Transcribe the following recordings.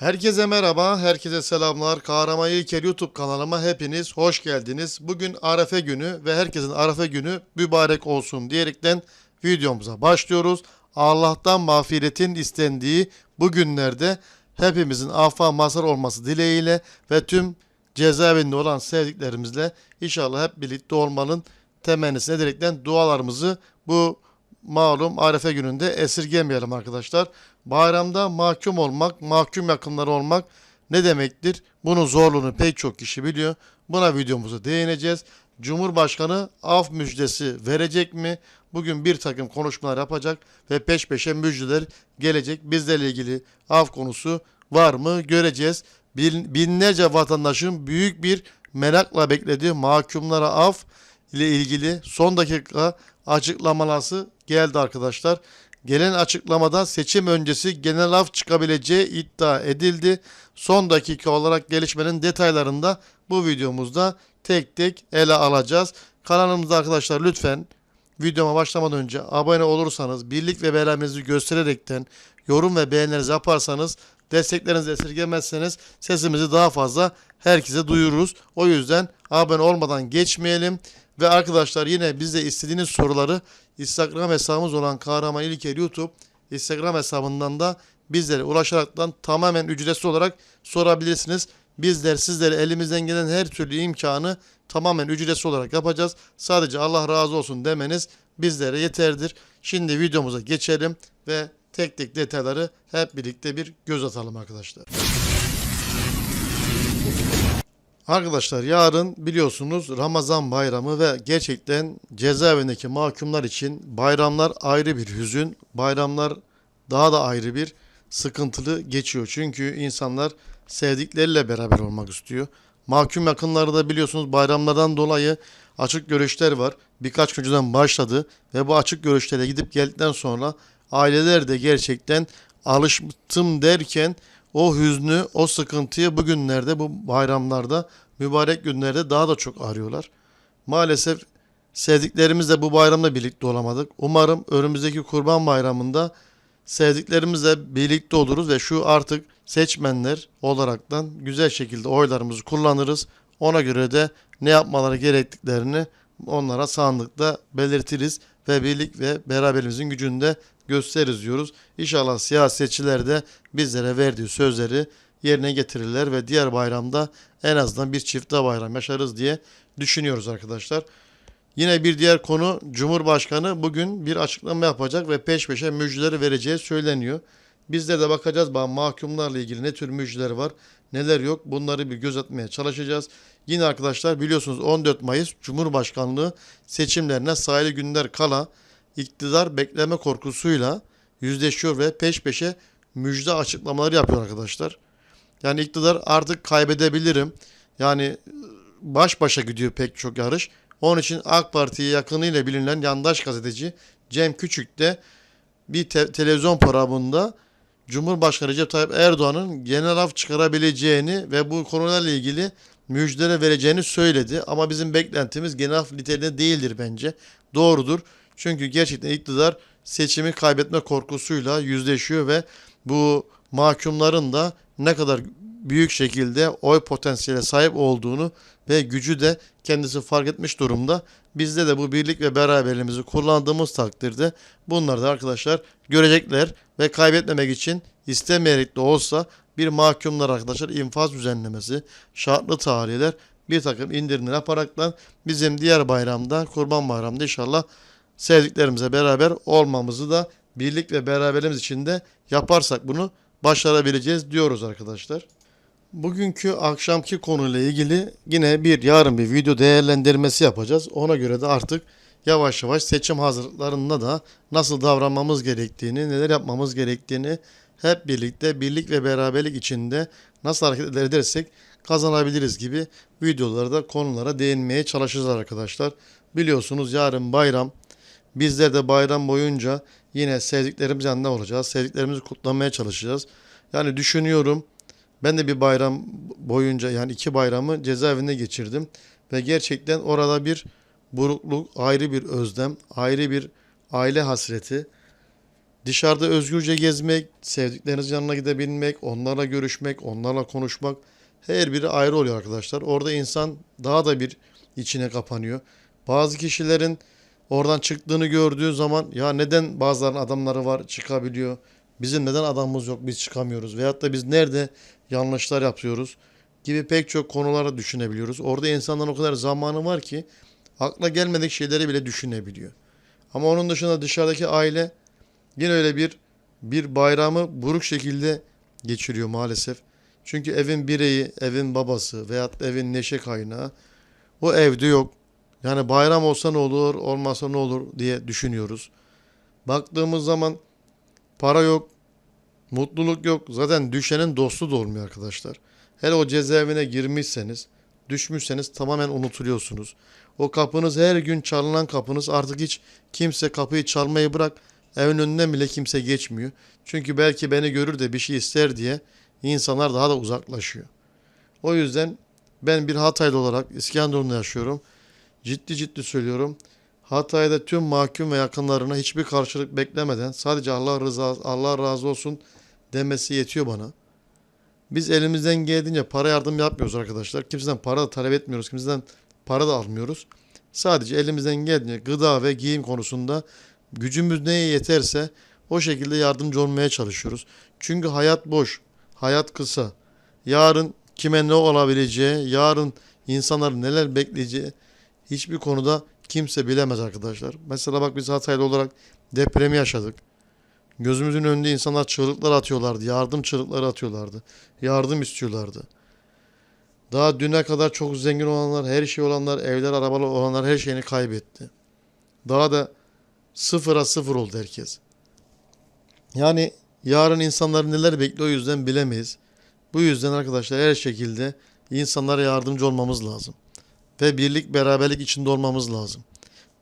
Herkese merhaba, herkese selamlar. Kahraman İlker YouTube kanalıma hepiniz hoş geldiniz. Bugün Arefe günü ve herkesin Arefe günü mübarek olsun diyerekten videomuza başlıyoruz. Allah'tan mağfiretin istendiği bu günlerde hepimizin affa mazhar olması dileğiyle ve tüm cezaevinde olan sevdiklerimizle inşallah hep birlikte olmanın temennisine ederekten dualarımızı bu malum Arefe gününde esirgemeyelim arkadaşlar. Bayramda mahkum olmak, mahkum yakınları olmak ne demektir? Bunun zorluğunu pek çok kişi biliyor. Buna videomuza değineceğiz. Cumhurbaşkanı af müjdesi verecek mi? Bugün bir takım konuşmalar yapacak ve peş peşe müjdeler gelecek. Bizlerle ilgili af konusu var mı göreceğiz. Bin- Binlerce vatandaşın büyük bir merakla beklediği mahkumlara af ile ilgili son dakika açıklamaları geldi arkadaşlar. Gelen açıklamada seçim öncesi genel af çıkabileceği iddia edildi. Son dakika olarak gelişmenin detaylarında bu videomuzda tek tek ele alacağız. Kanalımızda arkadaşlar lütfen videoma başlamadan önce abone olursanız, birlik ve beraberliğinizi göstererekten yorum ve beğenilerinizi yaparsanız, desteklerinizi esirgemezseniz sesimizi daha fazla herkese duyururuz. O yüzden abone olmadan geçmeyelim. Ve arkadaşlar yine bize istediğiniz soruları Instagram hesabımız olan Kahraman İlker YouTube Instagram hesabından da bizlere ulaşaraktan tamamen ücretsiz olarak sorabilirsiniz. Bizler sizlere elimizden gelen her türlü imkanı tamamen ücretsiz olarak yapacağız. Sadece Allah razı olsun demeniz bizlere yeterdir. Şimdi videomuza geçelim ve tek tek detayları hep birlikte bir göz atalım arkadaşlar. Arkadaşlar yarın biliyorsunuz Ramazan bayramı ve gerçekten cezaevindeki mahkumlar için bayramlar ayrı bir hüzün, bayramlar daha da ayrı bir sıkıntılı geçiyor. Çünkü insanlar sevdikleriyle beraber olmak istiyor. Mahkum yakınları da biliyorsunuz bayramlardan dolayı açık görüşler var. Birkaç gün önceden başladı ve bu açık görüşlere gidip geldikten sonra aileler de gerçekten alıştım derken o hüznü, o sıkıntıyı bugünlerde, bu bayramlarda, mübarek günlerde daha da çok arıyorlar. Maalesef sevdiklerimizle bu bayramda birlikte olamadık. Umarım önümüzdeki kurban bayramında sevdiklerimizle birlikte oluruz ve şu artık seçmenler olaraktan güzel şekilde oylarımızı kullanırız. Ona göre de ne yapmaları gerektiklerini onlara sandıkta belirtiriz ve birlik ve beraberimizin gücünü de gösteririz diyoruz. İnşallah siyasetçiler de bizlere verdiği sözleri yerine getirirler ve diğer bayramda en azından bir çifte bayram yaşarız diye düşünüyoruz arkadaşlar. Yine bir diğer konu Cumhurbaşkanı bugün bir açıklama yapacak ve peş peşe müjdeleri vereceği söyleniyor. Bizler de bakacağız mahkumlarla ilgili ne tür müjdeler var neler yok bunları bir göz atmaya çalışacağız. Yine arkadaşlar biliyorsunuz 14 Mayıs Cumhurbaşkanlığı seçimlerine sayılı günler kala iktidar bekleme korkusuyla yüzleşiyor ve peş peşe müjde açıklamaları yapıyor arkadaşlar. Yani iktidar artık kaybedebilirim. Yani baş başa gidiyor pek çok yarış. Onun için AK Parti'ye yakınıyla bilinen yandaş gazeteci Cem Küçük de bir te- televizyon programında Cumhurbaşkanı Recep Tayyip Erdoğan'ın genel af çıkarabileceğini ve bu konularla ilgili müjdeler vereceğini söyledi. Ama bizim beklentimiz genel af niteliğinde değildir bence. Doğrudur. Çünkü gerçekten iktidar seçimi kaybetme korkusuyla yüzleşiyor ve bu mahkumların da ne kadar büyük şekilde oy potansiyeline sahip olduğunu ve gücü de kendisi fark etmiş durumda. Bizde de bu birlik ve beraberliğimizi kullandığımız takdirde bunları da arkadaşlar görecekler ve kaybetmemek için istemeyerek de olsa bir mahkumlar arkadaşlar infaz düzenlemesi, şartlı tahliyeler bir takım indirimler yaparaktan bizim diğer bayramda, kurban bayramda inşallah sevdiklerimize beraber olmamızı da birlik ve beraberliğimiz içinde yaparsak bunu başarabileceğiz diyoruz arkadaşlar. Bugünkü akşamki konuyla ilgili yine bir yarın bir video değerlendirmesi yapacağız. Ona göre de artık yavaş yavaş seçim hazırlıklarında da nasıl davranmamız gerektiğini, neler yapmamız gerektiğini hep birlikte birlik ve beraberlik içinde nasıl hareket edersek kazanabiliriz gibi videolarda konulara değinmeye çalışacağız arkadaşlar. Biliyorsunuz yarın bayram. Bizler de bayram boyunca yine sevdiklerimiz yanında olacağız. Sevdiklerimizi kutlamaya çalışacağız. Yani düşünüyorum ben de bir bayram boyunca yani iki bayramı cezaevinde geçirdim. Ve gerçekten orada bir burukluk, ayrı bir özlem, ayrı bir aile hasreti Dışarıda özgürce gezmek, sevdiklerinizin yanına gidebilmek, onlarla görüşmek, onlarla konuşmak her biri ayrı oluyor arkadaşlar. Orada insan daha da bir içine kapanıyor. Bazı kişilerin oradan çıktığını gördüğü zaman ya neden bazılarının adamları var çıkabiliyor. Bizim neden adamımız yok biz çıkamıyoruz. Veyahut da biz nerede yanlışlar yapıyoruz gibi pek çok konulara düşünebiliyoruz. Orada insanların o kadar zamanı var ki akla gelmedik şeyleri bile düşünebiliyor. Ama onun dışında dışarıdaki aile yine öyle bir bir bayramı buruk şekilde geçiriyor maalesef. Çünkü evin bireyi, evin babası veyahut evin neşe kaynağı o evde yok. Yani bayram olsa ne olur, olmasa ne olur diye düşünüyoruz. Baktığımız zaman para yok, mutluluk yok. Zaten düşenin dostu da olmuyor arkadaşlar. Hele o cezaevine girmişseniz, düşmüşseniz tamamen unutuluyorsunuz. O kapınız her gün çalınan kapınız artık hiç kimse kapıyı çalmayı bırak evin önünden bile kimse geçmiyor. Çünkü belki beni görür de bir şey ister diye insanlar daha da uzaklaşıyor. O yüzden ben bir Hataylı olarak İskenderun'da yaşıyorum. Ciddi ciddi söylüyorum. Hatay'da tüm mahkum ve yakınlarına hiçbir karşılık beklemeden sadece Allah rızası Allah razı olsun demesi yetiyor bana. Biz elimizden geldiğince para yardım yapmıyoruz arkadaşlar. Kimseden para da talep etmiyoruz. Kimseden para da almıyoruz. Sadece elimizden geldiğince gıda ve giyim konusunda gücümüz neye yeterse o şekilde yardımcı olmaya çalışıyoruz. Çünkü hayat boş, hayat kısa. Yarın kime ne olabileceği, yarın insanların neler bekleyeceği hiçbir konuda kimse bilemez arkadaşlar. Mesela bak biz Hataylı olarak depremi yaşadık. Gözümüzün önünde insanlar çığlıklar atıyorlardı, yardım çığlıkları atıyorlardı. Yardım istiyorlardı. Daha düne kadar çok zengin olanlar, her şey olanlar, evler, arabalar olanlar her şeyini kaybetti. Daha da sıfıra sıfır oldu herkes. Yani yarın insanlar neler bekliyor o yüzden bilemeyiz. Bu yüzden arkadaşlar her şekilde insanlara yardımcı olmamız lazım. Ve birlik beraberlik içinde olmamız lazım.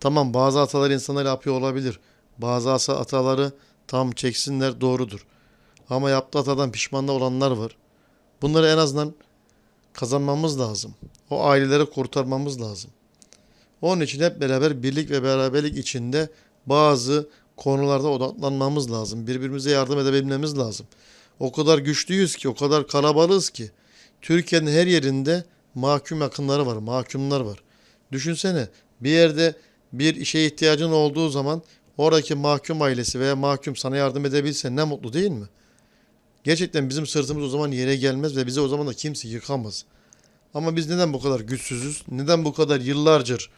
Tamam bazı hatalar insanlar yapıyor olabilir. Bazı hata- hataları tam çeksinler doğrudur. Ama yaptığı hatadan pişman da olanlar var. Bunları en azından kazanmamız lazım. O aileleri kurtarmamız lazım. Onun için hep beraber birlik ve beraberlik içinde bazı konularda odaklanmamız lazım. Birbirimize yardım edebilmemiz lazım. O kadar güçlüyüz ki, o kadar kalabalığız ki. Türkiye'nin her yerinde mahkum yakınları var, mahkumlar var. Düşünsene bir yerde bir işe ihtiyacın olduğu zaman oradaki mahkum ailesi veya mahkum sana yardım edebilse ne mutlu değil mi? Gerçekten bizim sırtımız o zaman yere gelmez ve bize o zaman da kimse yıkamaz. Ama biz neden bu kadar güçsüzüz? Neden bu kadar yıllardır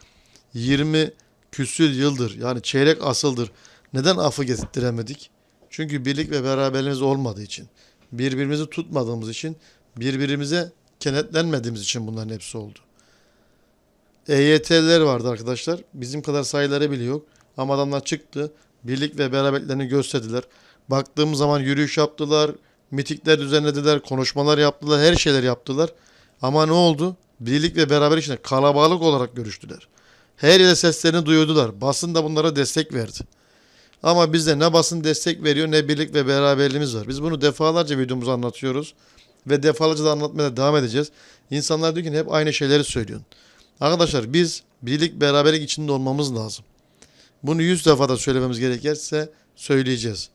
20 küsür yıldır yani çeyrek asıldır neden affı getirtiremedik? Çünkü birlik ve beraberliğimiz olmadığı için, birbirimizi tutmadığımız için, birbirimize kenetlenmediğimiz için bunların hepsi oldu. EYT'liler vardı arkadaşlar. Bizim kadar sayıları bile yok. Ama adamlar çıktı. Birlik ve beraberliklerini gösterdiler. Baktığım zaman yürüyüş yaptılar. Mitikler düzenlediler. Konuşmalar yaptılar. Her şeyler yaptılar. Ama ne oldu? Birlik ve beraberlik içinde kalabalık olarak görüştüler. Her yere seslerini duyurdular. Basın da bunlara destek verdi. Ama bizde ne basın destek veriyor ne birlik ve beraberliğimiz var. Biz bunu defalarca videomuzda anlatıyoruz. Ve defalarca da anlatmaya devam edeceğiz. İnsanlar diyor ki hep aynı şeyleri söylüyorsun. Arkadaşlar biz birlik beraberlik içinde olmamız lazım. Bunu yüz defa da söylememiz gerekirse söyleyeceğiz.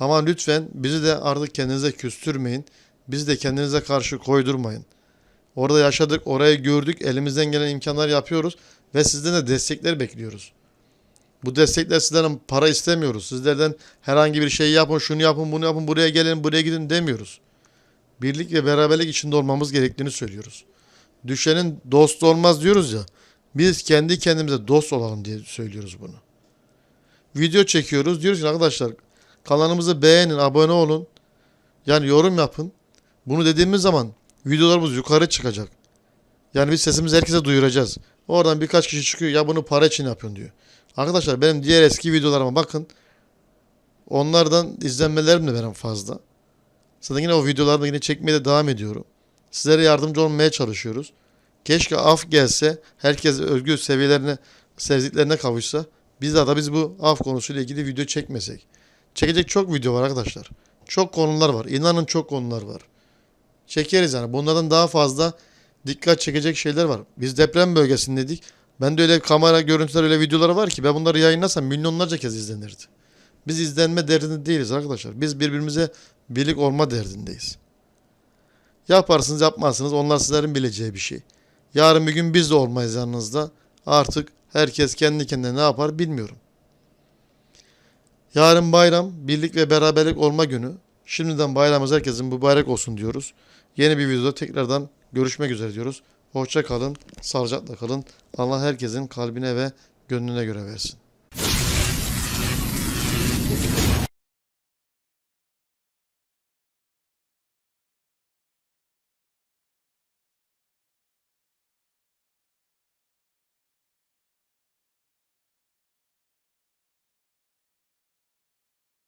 Ama lütfen bizi de artık kendinize küstürmeyin. Bizi de kendinize karşı koydurmayın. Orada yaşadık, orayı gördük, elimizden gelen imkanlar yapıyoruz ve sizden de destekler bekliyoruz. Bu destekler sizlerden para istemiyoruz. Sizlerden herhangi bir şey yapın, şunu yapın, bunu yapın, buraya gelin, buraya gidin demiyoruz. Birlik ve beraberlik içinde olmamız gerektiğini söylüyoruz. Düşenin dost olmaz diyoruz ya. Biz kendi kendimize dost olalım diye söylüyoruz bunu. Video çekiyoruz. Diyoruz ki arkadaşlar kanalımızı beğenin, abone olun. Yani yorum yapın. Bunu dediğimiz zaman videolarımız yukarı çıkacak. Yani biz sesimizi herkese duyuracağız. Oradan birkaç kişi çıkıyor ya bunu para için yapıyorsun diyor. Arkadaşlar benim diğer eski videolarıma bakın. Onlardan izlenmelerim de benim fazla. Zaten yine o videolarımı yine çekmeye de devam ediyorum. Sizlere yardımcı olmaya çalışıyoruz. Keşke af gelse, herkes özgür seviyelerine, sevdiklerine kavuşsa. Biz de, da biz bu af konusuyla ilgili video çekmesek. Çekecek çok video var arkadaşlar. Çok konular var. İnanın çok konular var. Çekeriz yani. Bunlardan daha fazla dikkat çekecek şeyler var. Biz deprem bölgesindeydik. Ben de öyle kamera görüntüler öyle videoları var ki ben bunları yayınlasam milyonlarca kez izlenirdi. Biz izlenme derdinde değiliz arkadaşlar. Biz birbirimize birlik olma derdindeyiz. Yaparsınız yapmazsınız onlar sizlerin bileceği bir şey. Yarın bir gün biz de olmayız yanınızda. Artık herkes kendi kendine ne yapar bilmiyorum. Yarın bayram, birlik ve beraberlik olma günü. Şimdiden bayramımız herkesin mübarek olsun diyoruz. Yeni bir videoda tekrardan görüşmek üzere diyoruz. Hoşça kalın, sağlıcakla kalın. Allah herkesin kalbine ve gönlüne göre versin.